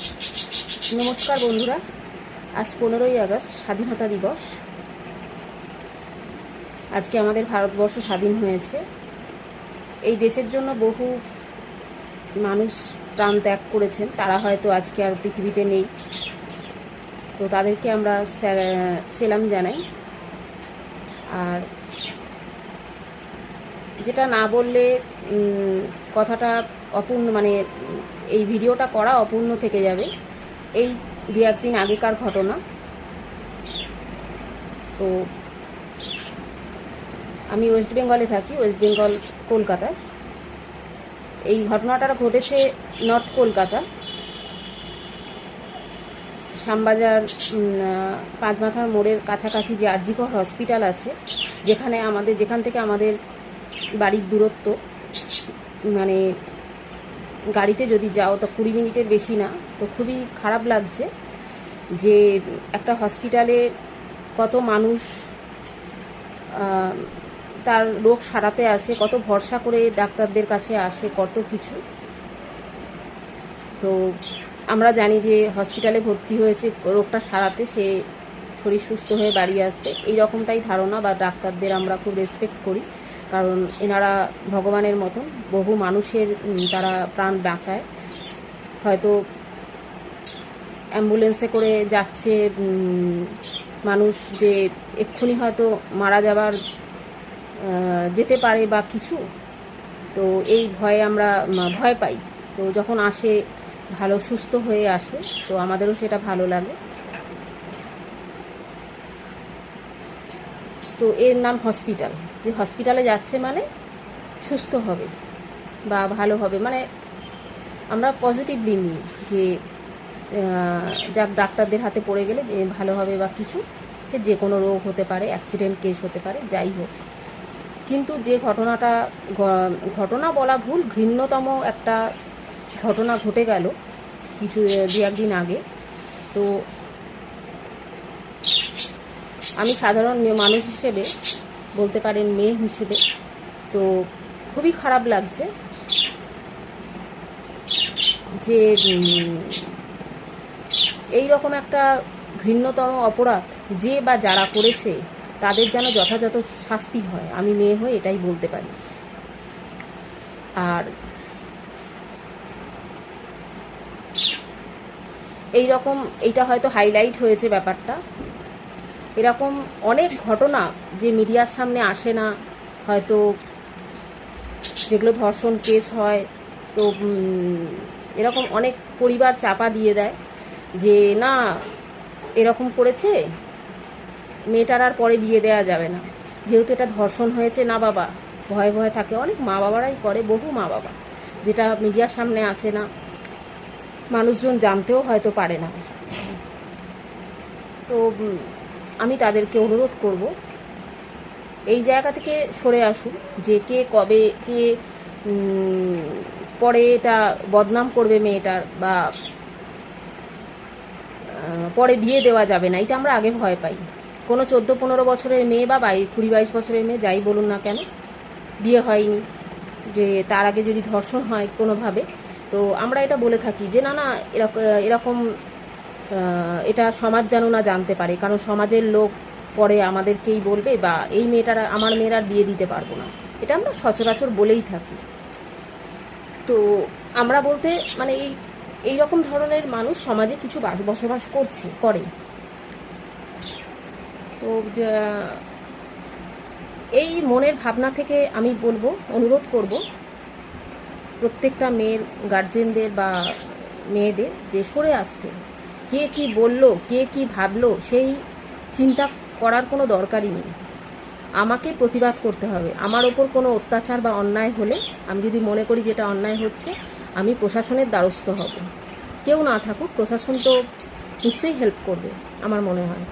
নমস্কার বন্ধুরা, আজ পনেরোই আগস্ট, স্বাধীনতা দিবস। আজকে আমাদের ভারতবর্ষ স্বাধীন হয়েছে। এই দেশের জন্য বহু মানুষ প্রাণ ত্যাগ করেছেন, তারা হয়তো আজকে আর পৃথিবীতে নেই। তো তাদেরকে আমরা সেলাম জানাই। আর যেটা না বললে কথাটা অপূর্ণ মানে এই ভিডিওটা করা অপূর্ণ থেকে যাবে। এই দু একদিন আগেকার ঘটনা। তো আমি ওয়েস্ট বেঙ্গলে থাকি, ওয়েস্ট বেঙ্গল কলকাতায় এই ঘটনাটা ঘটেছে নর্থ কলকাতা। শ্যামবাজার পাঁচমাথার মোড়ের কাছাকাছি যে আরজিকর হসপিটাল আছে, যেখানে আমাদের, যেখান থেকে আমাদের বাড়ির দূরত্ব মানে গাড়িতে যদি যাও তো কুড়ি মিনিটের বেশি না, তো খুবই খারাপ লাগছে যে একটা হসপিটালে কত মানুষ তার রোগ সারাতে আসে, কত ভরসা করে ডাক্তারদের কাছে আসে, কত কিছু। তো আমরা জানি যে হসপিটালে ভর্তি হয়েছে, রোগটা সারাতে সে শরীর সুস্থ হয়ে বাড়ি আসবে। এই রকমটাই ধারণা বা ডাক্তারদের আমরা খুব রেসপেক্ট করি। কারণ এনারা ভগবানের মতন বহু মানুষের তারা প্রাণ বাঁচায়। হয়তো অ্যাম্বুলেন্সে করে যাচ্ছে মানুষ যে এক্ষুনি হয়তো মারা যাবার যেতে পারে বা কিছু, তো এই ভয়ে আমরা ভয় পাই। তো যখন আসে, ভালো সুস্থ হয়ে আসে, তো আমাদেরও সেটা ভালো লাগে। তো এর নাম হসপিটাল যে হসপিটালে যাচ্ছে মানে সুস্থ হবে বা ভালো হবে। মানে আমরা পজিটিভলি নিই যে যাক ডাক্তারদের হাতে পড়ে গেলে ভালো হবে বা কিছু, সে যে কোনো রোগ হতে পারে অ্যাক্সিডেন্ট কেস হতে পারে, যাই হোক। কিন্তু যে ঘটনাটা ঘটনা বলা ভুল, ঘৃণ্যতম একটা ঘটনা ঘটে গেল কিছু দু একদিন আগে। তো আমি সাধারণ মানুষ হিসেবে বলতে পারেন মেয়ে হিসেবে, তো খুবই খারাপ লাগছে যে এই রকম একটা ঘৃণ্যতম অপরাধ যে বা যারা করেছে, তাদের যেন যথাযথ শাস্তি হয়। আমি মেয়ে হয়ে এটাই বলতে পারি। আর এই রকম এইটা হয়তো হাইলাইট হয়েছে ব্যাপারটা। এরকম অনেক ঘটনা যে মিডিয়ার সামনে আসে না। হয়তো যেগুলো ধর্ষণ কেস হয়, তো এরকম অনেক পরিবার চাপা দিয়ে দেয় যে, না, এরকম করেছে, মেয়েটার আর পরে বিয়ে দেওয়া যাবে না। যেহেতু এটা ধর্ষণ হয়েছে, না বাবা। ভয়ে ভয়ে থাকে অনেক মা বাবারাই করে, বহু মা বাবা, যেটা মিডিয়ার সামনে আসে না। মানুষজন জানতেও হয়তো পারে না। তো আমি তাদেরকে অনুরোধ করব, এই জায়গা থেকে সরে আসুন যে কে কবে কে পরে এটা বদনাম করবে মেয়েটার বা পরে বিয়ে দেওয়া যাবে না, এটা আমরা আগে ভয় পাই। কোনো চোদ্দ পনেরো বছরের মেয়ে বা বাই কুড়ি বাইশ বছরের মেয়ে যাই বলুন না কেন, বিয়ে হয়নি। যে তার আগে যদি ধর্ষণ হয় কোনোভাবে, তো আমরা এটা বলে থাকি যে, না না এরকম এরকম এটা সমাজ যেন না জানতে পারে, কারণ সমাজের লোক পরে আমাদেরকেই বলবে বা এই মেয়েটার, আমার মেয়ের আর বিয়ে দিতে পারব না। এটা আমরা সচরাচর বলেই থাকি। তো আমরা বলতে মানে এই এই রকম ধরনের মানুষ সমাজে কিছু বাস- বসবাস করছে, করে। তো এই মনের ভাবনা থেকে আমি বলব, অনুরোধ করব, প্রত্যেকটা মেয়ের গার্জেনদের বা মেয়েদের যে সরে আসতে। কে কি বলল, কে কি ভাবলো, সেই চিন্তা করার কোনো দরকারই নেই। আমাকে প্রতিবাদ করতে হবে। আমার ওপর কোনো অত্যাচার বা অন্যায় হলে, আমি যদি মনে করি যেটা অন্যায় হচ্ছে, আমি প্রশাসনের দ্বারস্থ হব। কেউ না থাকুক, প্রশাসন তো নিশ্চয়ই হেল্প করবে, আমার মনে হয়।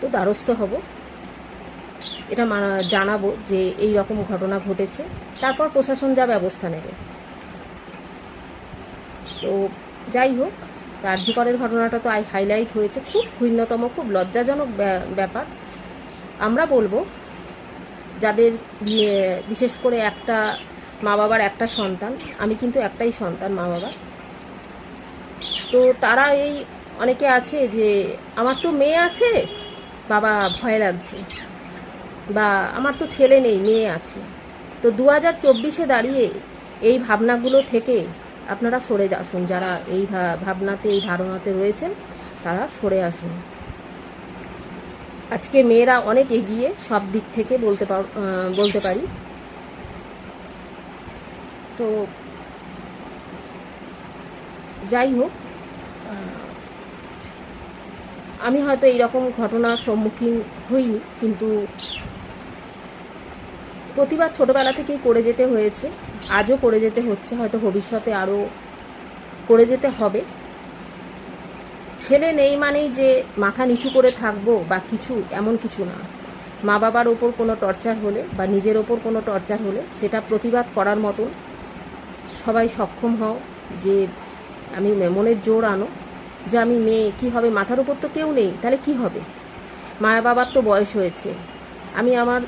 তো দ্বারস্থ হব। এটা জানাব যে এই রকম ঘটনা ঘটেছে। তারপর প্রশাসন যা ব্যবস্থা নেবে। তো যাই হোক রাজ্যকরের ঘটনাটা তো আই হাইলাইট হয়েছে। খুব ঘৃণ্যতম, খুব লজ্জাজনক ব্যা- ব্যাপার। আমরা বলব, যাদের বিশেষ করে একটা মা বাবার একটা সন্তান, আমি কিন্তু একটাই সন্তান মা বাবা তো তারা এই অনেকে আছে যে, আমার তো মেয়ে আছে, বাবা ভয় লাগছে। বা, আমার তো ছেলে নেই, মেয়ে আছে। তো দু হাজার চব্বিশে দাঁড়িয়ে এই ভাবনাগুলো থেকে আপনারা সরে আসুন। যারা এই ভাবনাতে, এই ধারণাতে রয়েছেন, তারা সরে আসুন। আজকে মেয়েরা অনেক এগিয়ে সব দিক থেকে বলতে বলতে পারি। তো যাই হোক আমি হয়তো এইরকম ঘটনার সম্মুখীন হইনি, কিন্তু প্রতিবার ছোটবেলা থেকেই করে যেতে হয়েছে। আজও করে যেতে হচ্ছে, হয়তো ভবিষ্যতে আরও করে যেতে হবে। ছেলে নেই মানেই যে মাথা নিচু করে থাকব বা কিছু, এমন কিছু না। মা বাবার ওপর কোনো টর্চার হলে বা নিজের ওপর কোনো টর্চার হলে সেটা প্রতিবাদ করার মতন সবাই সক্ষম হও যে আমি মনের জোর আনো, যে আমি মেয়ে, কি হবে? মাথার উপর তো কেউ নেই, তাহলে কি হবে? মা বাবার তো বয়স হয়েছে। আমি আমার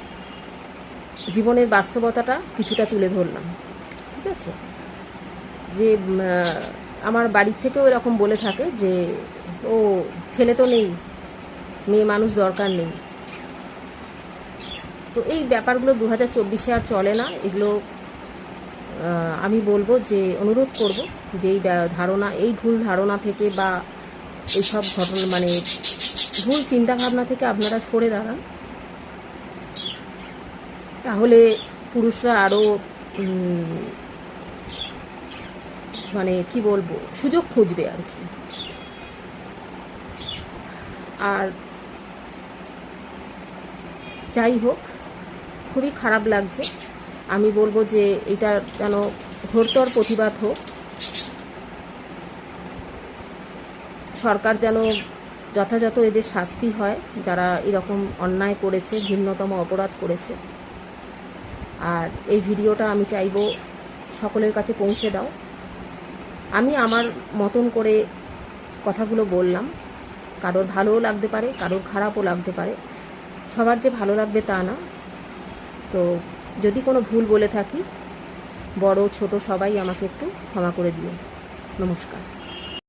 জীবনের বাস্তবতাটা কিছুটা তুলে ধরলাম। ঠিক আছে? যে আমার বাড়ির থেকেও এরকম বলে থাকে যে, ও, ছেলে তো নেই, মেয়ে মানুষ দরকার নেই। তো এই ব্যাপারগুলো দু হাজার চব্বিশে আর চলে না। এগুলো আমি বলব যে, অনুরোধ করব যে, এই ধারণা, এই ভুল ধারণা থেকে বা এইসব ঘটনা মানে ভুল চিন্তাভাবনা থেকে আপনারা সরে দাঁড়ান। তাহলে পুরুষরা আরও মানে কি বলব, সুযোগ খুঁজবে আর কি। আর যাই হোক, খুবই খারাপ লাগছে। আমি বলব যে এটা যেন ঘোরতর প্রতিবাদ হোক। সরকার যেন যথাযথ এদের শাস্তি হয়, যারা এরকম অন্যায় করেছে, ভিন্নতম অপরাধ করেছে। আর এই ভিডিওটা আমি চাইব সকলের কাছে পৌঁছে দাও। আমি আমার মতন করে কথাগুলো বললাম। কারোর ভালোও লাগতে পারে, কারোর খারাপও লাগতে পারে। সবার যে ভালো লাগবে তা না। তো যদি কোনো ভুল বলে থাকি, বড়, ছোট সবাই আমাকে একটু ক্ষমা করে দিও। নমস্কার।